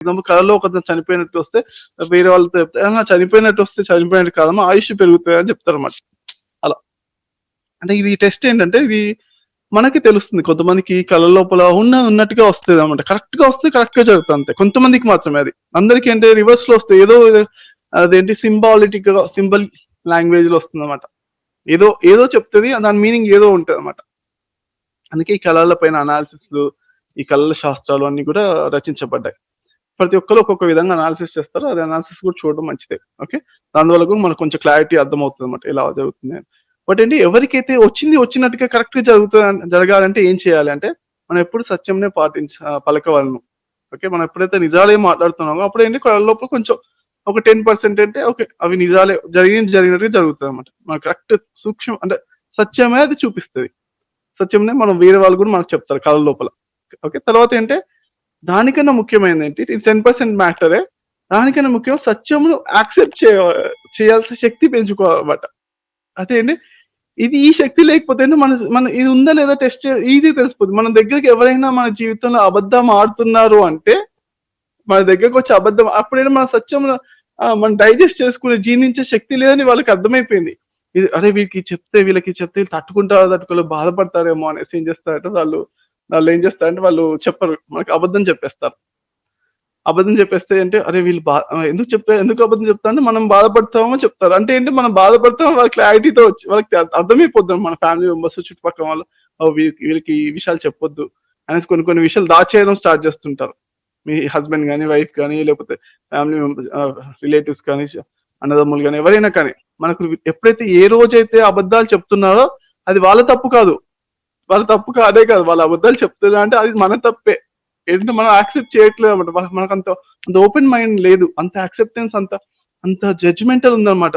Example కళలో ఒకతను చనిపోయినట్టు వస్తే వేరే వాళ్ళతో చెప్తే చనిపోయినట్టు వస్తే చనిపోయినట్టు కాదమ్మా ఆయుష్ పెరుగుతుంది అని చెప్తారు అన్నమాట అలా. అంటే ఇది టెస్ట్ ఏంటంటే ఇది మనకి తెలుస్తుంది. కొంతమందికి కళ లోపల ఉన్న ఉన్నట్టుగా వస్తుంది అనమాట కరెక్ట్గా వస్తే కరెక్ట్గా జరుగుతుంది అంతే. కొంతమందికి మాత్రమే అది. అందరికి అంటే రివర్స్లో వస్తే ఏదో ఏదో అదేంటి సింబాలిటిక్గా సింబల్ లాంగ్వేజ్లో వస్తుంది అనమాట ఏదో ఏదో చెప్తుంది దాని మీనింగ్ ఏదో ఉంటుంది అనమాట అందుకే ఈ కళల పైన అనాలిసిస్ ఈ కళల శాస్త్రాలు అన్ని కూడా రచించబడ్డాయి. ప్రతి ఒక్కరు ఒక్కొక్క విధంగా అనాలిసిస్ చేస్తారు. అది అనాలిసిస్ కూడా చూడడం మంచిదే. ఓకే దానివల్ల కూడా మనకు కొంచెం క్లారిటీ అర్థమవుతుంది అనమాట ఎలా జరుగుతుంది అని. బట్ ఏంటి ఎవరికైతే వచ్చింది వచ్చినట్టుగా కరెక్ట్గా జరుగుతుంది జరగాలంటే ఏం చేయాలి అంటే మనం ఎప్పుడు సత్యంనే పాటించ పలకవలను. ఓకే మనం ఎప్పుడైతే నిజాలే మాట్లాడుతున్నామో అప్పుడు ఏంటి లోపల కొంచెం ఒక టెన్ పర్సెంట్ అంటే ఓకే అవి నిజాలే జరిగింది జరిగినట్టుగా జరుగుతుంది అనమాట మన కరెక్ట్ సూక్ష్మ అంటే సత్యమే అది చూపిస్తుంది. సత్యంనే మనం వేరే వాళ్ళు కూడా మనకు చెప్తారు కళ లోపల. ఓకే తర్వాత ఏంటంటే దానికన్నా ముఖ్యమైనది ఏంటి ఇది టెన్ పర్సెంట్ మ్యాటరే దానికన్నా ముఖ్యం సత్యమును యాక్సెప్ట్ చేయ చేయాల్సిన శక్తి పెంచుకోవాలన్నమాట. అంటే ఏంటి? ఇది ఈ శక్తి లేకపోతే మన మన ఇది ఉందా లేదా టెస్ట్ ఈజీ తెలిసిపోతుంది మన దగ్గరికి ఎవరైనా మన జీవితంలో అబద్ధం ఆడుతున్నారు అంటే మన దగ్గరకు వచ్చి అబద్ధం అప్పుడైనా మన సత్యం మనం డైజెస్ట్ చేసుకునే జీర్ణించే శక్తి లేదని వాళ్ళకి అర్థమైపోయింది. ఇది అరే వీళ్ళకి చెప్తే వీళ్ళకి చెప్తే తట్టుకుంటారో తట్టుకోలేదు బాధపడతారేమో అనేసి ఏం చేస్తారంటే వాళ్ళు వాళ్ళు ఏం చేస్తారంటే వాళ్ళు చెప్పరు. మనకి అబద్ధం చెప్పేస్తారు. అబద్ధం చెప్పేస్తే అంటే అరే వీళ్ళు బా ఎందుకు చెప్తా ఎందుకు అబద్ధం చెప్తా అంటే మనం బాధపడతామో చెప్తారు. అంటే ఏంటి మనం బాధపడతామో వాళ్ళ క్లారిటీతో వచ్చి వాళ్ళకి అర్థమైపోద్దాం మన ఫ్యామిలీ మెంబర్స్ చుట్టుపక్కల వాళ్ళు. వీళ్ళకి వీళ్ళకి ఈ విషయాలు చెప్పొద్దు అనేసి కొన్ని కొన్ని విషయాలు దాచేయడం స్టార్ట్ చేస్తుంటారు. మీ హస్బెండ్ కానీ వైఫ్ కానీ లేకపోతే ఫ్యామిలీ రిలేటివ్స్ కానీ అన్నదమ్ములు కానీ ఎవరైనా కానీ మనకు ఎప్పుడైతే ఏ రోజైతే అబద్ధాలు చెప్తున్నారో అది వాళ్ళ తప్పు కాదు. వాళ్ళ తప్పు కాదే కాదు. వాళ్ళ అబద్ధాలు చెప్తున్నా అంటే అది మన తప్పే. ఏంటంటే మనం యాక్సెప్ట్ చేయట్లేదు అనమాట మనకు అంత అంత ఓపెన్ మైండ్ లేదు. అంత యాక్సెప్టెన్స్ అంత అంత జడ్జిమెంటల్ ఉందన్నమాట.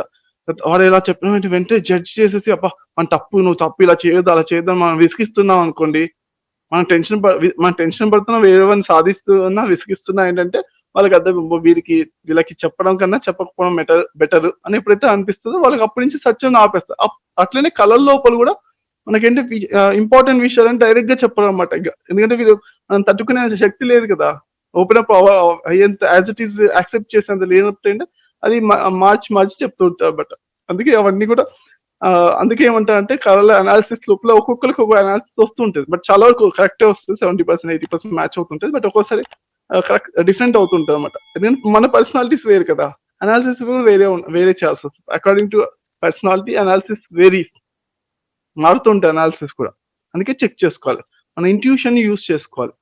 వాడు ఇలా చెప్పిన వెంటనే జడ్జ్ చేసేసి అబ్బా మన తప్పు నువ్వు తప్పు ఇలా చేయొద్దు అలా చేయొద్దు మనం విసిగిస్తున్నాం అనుకోండి. మనం టెన్షన్ మనం టెన్షన్ పడుతున్నా వేరే వాళ్ళని సాధిస్తున్నా విసిగిస్తున్నా ఏంటంటే వాళ్ళకి అర్థం వీరికి వీళ్ళకి చెప్పడం కన్నా చెప్పకపోవడం బెటర్ బెటర్ అని ఎప్పుడైతే అనిపిస్తుందో వాళ్ళకి అప్పటి నుంచి సత్యం ఆపేస్తారు అట్లనే కళల లోపల కూడా మనకేంటి ఇంపార్టెంట్ విషయాలు డైరెక్ట్గా చెప్పరు అనమాట ఇంకా ఎందుకంటే వీళ్ళు మనం తట్టుకునే శక్తి లేదు కదా. ఓపెన్ అప్ అయ్యేంత యాజ్ ఇట్ ఈస్ యాక్సెప్ట్ చేసేంత లేనప్పుడు ఏంటంటే అది మార్చి మార్చి చెప్తూ ఉంటారు బట్ అందుకే అవన్నీ కూడా అందుకే ఏమంటారు అంటే కళల అనాలిసిస్ లోపల ఒక్కొక్కరికి ఒక్కొక్క అనాలిసిస్ వస్తుంటుంది బట్ చాలా వరకు కరెక్టే వస్తుంది. Seventy percent eighty percent match అవుతుంటుంది. బట్ ఒక్కోసారి కరెక్ట్ డిఫరెంట్ అవుతుంటుంది అనమాట ఎందుకంటే మన పర్సనాలిటీస్ వేరు కదా. అనాలిసిస్ కూడా వేరే వేరే చేస్తుంది అకార్డింగ్ టు పర్సనాలిటీ అనాలిసిస్ వేరీ మారుతుంటాయి అనాలిసిస్ కూడా. అందుకే చెక్ చేసుకోవాలి. మన ఇంట్యూషన్ యూస్ చేసుకోవాలి.